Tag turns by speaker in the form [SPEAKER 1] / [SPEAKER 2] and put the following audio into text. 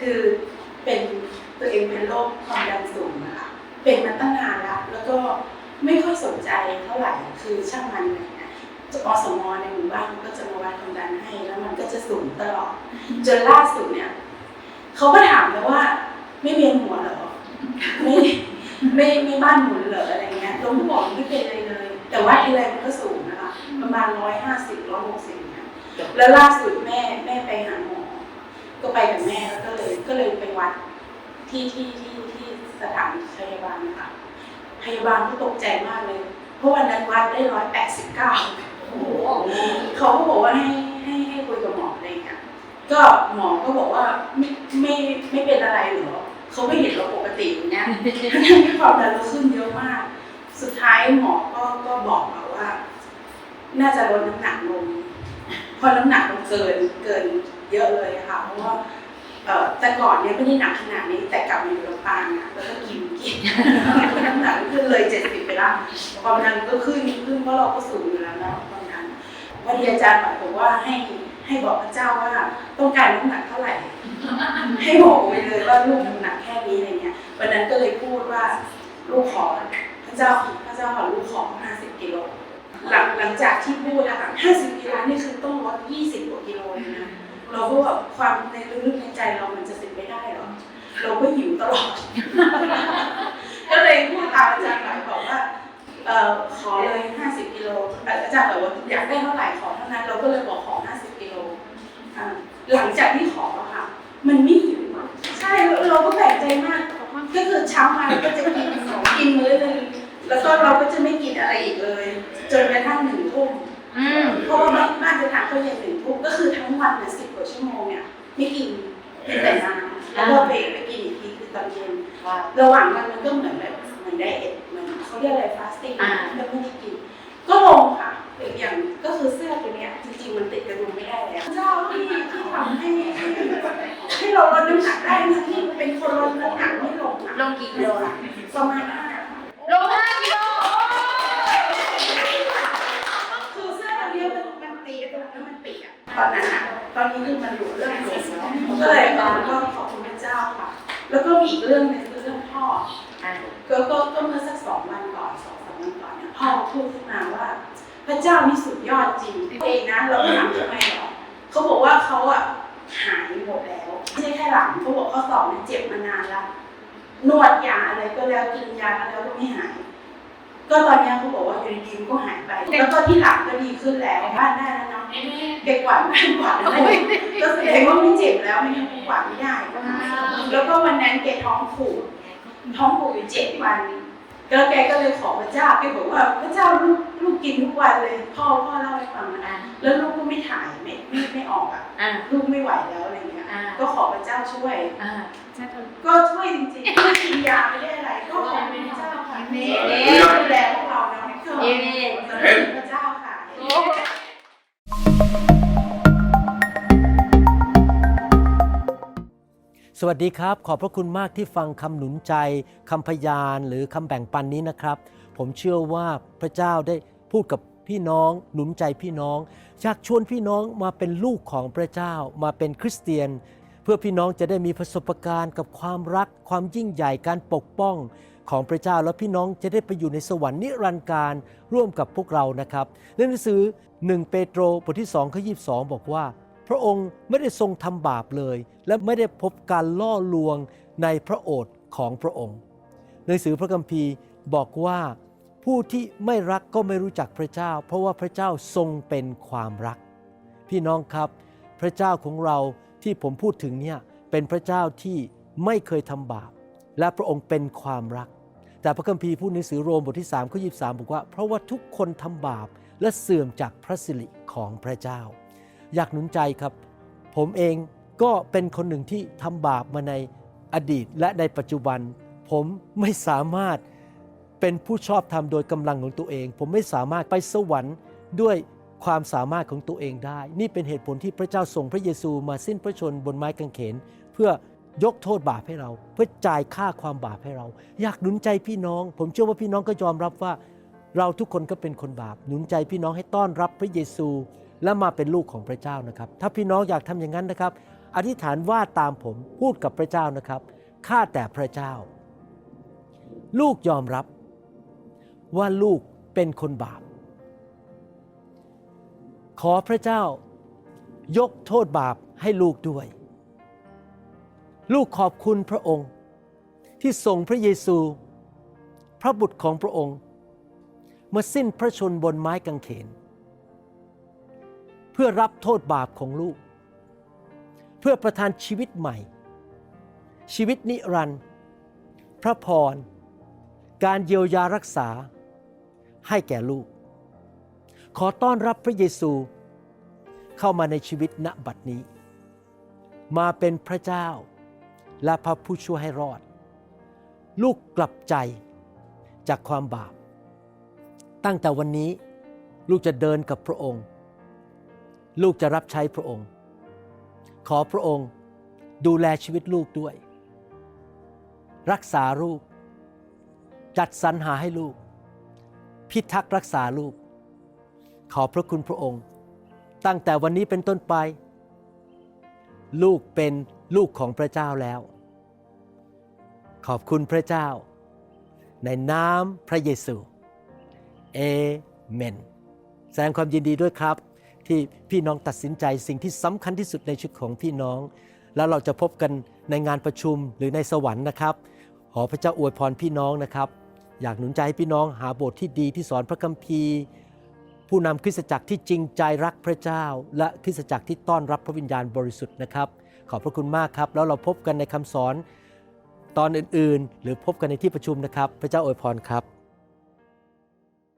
[SPEAKER 1] คือเป็นตัวเองเป็นโรคความดันสูงนะคะเป็นมาตั้งนานแล้วแล้วก็ไม่ค่อยสนใจเท่าไหร่คือช่างมันอะไรเงี้ยอสมในหมู่บ้านก็จะมาวัดความดันให้ แล้วมันก็จะสูงตลอดจนล่าสุดเนี่ยเขาก็ถามเลยว่า ไม่เวียนหัวเหรอไม่ไม่ไม่บ้านหมุนเหรออะไรเงี้ยเราก็บอกไม่เป็นอะไรเลย แต่ว่าอะไรมันก็สูงนะคะประมาณร้อยห้าสิบร้อยหกสิบเนี่ยแล้วล่าสุดแม่แม่ไปหาหมอ ก็ไปกับแม่แล้วก็เลยก็เลยไปวัดที่ที่ที่ที่สถานพยาบาลนะคะพยาบาลก็ตกใจมากเลย เพราะวันนั้นวัดได้ร้อยแปดสิบเก้า
[SPEAKER 2] โอ้โห
[SPEAKER 1] เขาก็บอกว่าให้ให้ให้คุยกับหมออะไรเงี้ยก็หมอก็บอกว่าไม่ไม่ไม่เป็นอะไรหรอเขาก็เห็นเราปกติอย่างเนี้ยทั้งที่ความดันเราขึ้นเยอะมาก สุดท้ายหมอก็ก็บอกเราว่า น่าจะลดน้ำหนักลงเพราะน้ำหนักมันเกินเกิน เยอะเลยค่ะ เพราะว่าแต่ก่อนเนี่ยไม่ได้หนักขนาดนี้ แต่กลับมาอยู่ลำปางอะแล้วก็กินกินน้ำหนักขึ้นเลยเจ็ดสิบไปละความดันก็ขึ้นขึ้นเพราะเราก็สูงอยู่แล้วนะความดันวันนี้อาจารย์บอกว่าให้ให้บอกพระเจ้าว่าต้องการน้ำหนักเท่าไหร่ ให้บอกไปเลยว่าลูกน้ำหนักแค่นี้อะไรเงี้ยวันนั้นก็เลยพูดว่าลูกขอพระเจ้าพระเจ้าขอลูกขอ50กิโลหลังหลังจากที่พูดอะค่ะ50กิโลนี่คือต้องลด20กว่ากิโลเลยนะ เราก็แบบความในลึกๆในใจเรามันจะเป็นไปได้เหรอเราก็หิวตลอด ก็เลยพูดตามอาจารย์หลายบอกว่าเอ่อขอเลย 50กิโลอาจารย์บอกว่าอยากได้เท่าไหร่ขอเท่านั้น เราก็เลยบอกขอ 50กิโลอ่าหลังจากที่ขออะค่ะ มันไม่หิวอะใช่เราเราก็แปลกใจมากก็คือเช้ามาเราก็จะกินของกินมื้อหนึงแล้วก็เราก็จะไม่กินอะไรอีกเลย จนกระทั่งหนึ่งทุ่ม
[SPEAKER 2] อืม
[SPEAKER 1] เพราะว่าบ้านบ้านจะทานข้าวเย็นหนึ่งทุ่มก็คือทั้ง วันเนี่ยสิบกว่าชั่วโมงเนี่ยไม่กินกินแต่น้ำแล้วก็ไปไปกินอีกทีคือตอนเย็น
[SPEAKER 2] ค่ะ
[SPEAKER 1] ระหว่างวันมันก็เหมือนแบบเหมือนไดเอทเหมือนเขาเรียกอะไรฟาสติ้ง
[SPEAKER 2] อ่า
[SPEAKER 1] ก็ไม่ได้กิน ก็ลงค่ะอย่างก็คือเสื้อตัวเนี้ยจริงๆมันติดกระดุมไม่ได้แล้วเจ้าที่ที่ทำให้ให้ให้เราลดน้ำหนักได้ทั้งที่เป็นคนลดน้ำหนักไม่ลงอะ
[SPEAKER 2] ลงกี่กิโลล่ะ
[SPEAKER 1] ประมาณห้า
[SPEAKER 2] ลงห้ากิโล
[SPEAKER 1] คือเสื้อตัวเนี้ยมันมันตีกระดุมแล้วมันปิดอะตอนนั้นอะ ตอนนี้คือมันหลุดเรื่องหลุดแล้วก็เลยตอนก็ขอบคุณพระเจ้าค่ะ แล้วก็มีอีกเรื่องหนึงคือเรื่องพ่อ
[SPEAKER 2] อะ
[SPEAKER 1] ก็ก็ก็เมื่อสักสองวันก่อนสองสามวันก่อนเนี่ยพ่อพูดขึ้นมาว่า พระเจ้านี่สุดยอดจริงเองนะเราก็ถามทำไมหรอเขาบอกว่าเขาอะหายหมดแล้วไม่ใช่แค่หลังเขาบอกข้อศอกเนี่ยเจ็บมานานแล้วนวดยาอะไรก็แล้วกินยาแล้วก็ไม่หาย ก็ตอนเนี้ยเขาบอกว่าอยู่ดีๆมันก็หายไป แล้วก็ที่หลังก็ดีขึ้นแล้วบ้านได้แล้วนะ เด็กกวาดบ้านกวาดอะไรก็แสดงว่าไม่เจ็บแล้วไม่งั้นกวาดไม่ได้ก็หายแล้วก็วันนั้นแกท้องผูกท้องผูกอยู่เจ็ดวันแล้วแกก็เลยขอพระเจ้าแกบอกว่าพระเจ้าลูกลูกกินทุกวันเลย พ่อพ่อเล่าให้ฟังนะ
[SPEAKER 2] อะ
[SPEAKER 1] แล้วลูกก็ไม่ถ่ายไม่ไม่ไม่ออกอะ
[SPEAKER 2] อะ
[SPEAKER 1] ลูกไม่ไหวแล้วอะไรเงี้ย
[SPEAKER 2] อะ
[SPEAKER 1] ก็ขอพระเจ้าช่วย
[SPEAKER 2] อะ
[SPEAKER 1] ก็ช่วยจริงๆไม่กินยาไม่ได้อะไรก็ขอบคุณพระเจ้าค่ะ
[SPEAKER 2] เย้
[SPEAKER 1] ที่ดูแลพวกเราเนาะก็
[SPEAKER 2] เย้
[SPEAKER 1] ขอบคุณพระเจ้าค่ะ
[SPEAKER 3] สวัสดีครับ ขอบพระคุณมากที่ฟังคำหนุนใจคำพยานหรือคำแบ่งปันนี้นะครับ ผมเชื่อว่าพระเจ้าได้พูดกับพี่น้องหนุนใจพี่น้องอยากชวนพี่น้องมาเป็นลูกของพระเจ้ามาเป็นคริสเตียน เพื่อพี่น้องจะได้มีประสบการณ์กับความรัก ความยิ่งใหญ่การปกป้องของพระเจ้าแล้วพี่น้องจะได้ไปอยู่ในสวรรค์นิรันดร์การร่วมกับพวกเรานะครับในหนังสือ 1 เปโตรบทที่2ข้อ22 บอกว่า พระองค์ไม่ได้ทรงทำบาปเลย และไม่ได้พบการล่อลวงในพระโอษฐ์ของพระองค์หนังสือพระคัมภีร์บอกว่าผู้ที่ไม่รักก็ไม่รู้จักพระเจ้า เพราะว่าพระเจ้าทรงเป็นความรัก พี่น้องครับ พระเจ้าของเราที่ผมพูดถึงเนี่ยเป็นพระเจ้าที่ไม่เคยทำบาป และพระองค์เป็นความรัก แต่พระคัมภีร์พูดในสือโรมบทที่3ข้อ23บอกว่า เพราะว่าทุกคนทำบาปและเสื่อมจากพระสิริของพระเจ้า อยากหนุนใจครับ ผมเองก็เป็นคนหนึ่งที่ทำบาปมาในอดีตและในปัจจุบัน ผมไม่สามารถเป็นผู้ชอบธรรมโดยกำลังของตัวเอง ผมไม่สามารถไปสวรรค์ด้วยความสามารถของตัวเองได้ นี่เป็นเหตุผลที่พระเจ้าส่งพระเยซูมาสิ้นพระชนบนไม้กางเขน เพื่อยกโทษบาปให้เรา เพื่อจ่ายค่าความบาปให้เรา อยากหนุนใจพี่น้อง ผมเชื่อว่าพี่น้องก็ยอมรับว่า เราทุกคนก็เป็นคนบาป หนุนใจพี่น้องให้ต้อนรับพระเยซู และมาเป็นลูกของพระเจ้านะครับ ถ้าพี่น้องอยากทำอย่างนั้นนะครับ อธิษฐานว่าตามผมพูดกับพระเจ้านะครับข้าแต่พระเจ้า ลูกยอมรับว่าลูกเป็นคนบาป ขอพระเจ้ายกโทษบาปให้ลูกด้วย ลูกขอบคุณพระองค์ที่ส่งพระเยซู พระบุตรของพระองค์ มาสิ้นพระชนบนไม้กางเขน เพื่อรับโทษบาปของลูก เพื่อประทานชีวิตใหม่ ชีวิตนิรันดร์พระพร การเยียวยารักษาให้แก่ลูก ขอต้อนรับพระเยซูเข้ามาในชีวิตณบัดนี้ มาเป็นพระเจ้าและพระผู้ช่วยให้รอด ลูกกลับใจจากความบาป ตั้งแต่วันนี้ลูกจะเดินกับพระองค์ ลูกจะรับใช้พระองค์ ขอพระองค์ดูแลชีวิตลูกด้วย รักษาลูก จัดสรรหาให้ลูก พิทักษ์รักษาลูก ขอพระคุณพระองค์ ตั้งแต่วันนี้เป็นต้นไป ลูกเป็นลูกของพระเจ้าแล้ว ขอบคุณพระเจ้า ในนามพระเยซู เอเมน แสดงความยินดีด้วยครับ ที่พี่น้องตัดสินใจสิ่งที่สำคัญที่สุดในชีวิตของพี่น้อง แล้วเราจะพบกันในงานประชุมหรือในสวรรค์นะครับ ขอพระเจ้าอวยพรพี่น้องนะครับ อยากหนุนใจให้พี่น้องหาโบสถ์ที่ดีที่สอนพระคัมภีร์ ผู้นำคริสตจักรที่จริงใจรักพระเจ้า และคริสตจักรที่ต้อนรับพระวิญญาณบริสุทธิ์นะครับ ขอบพระคุณมากครับ แล้วเราพบกันในคำสอนตอนอื่นๆ หรือพบกันในที่ประชุมนะครับ พระเจ้าอวยพรครับ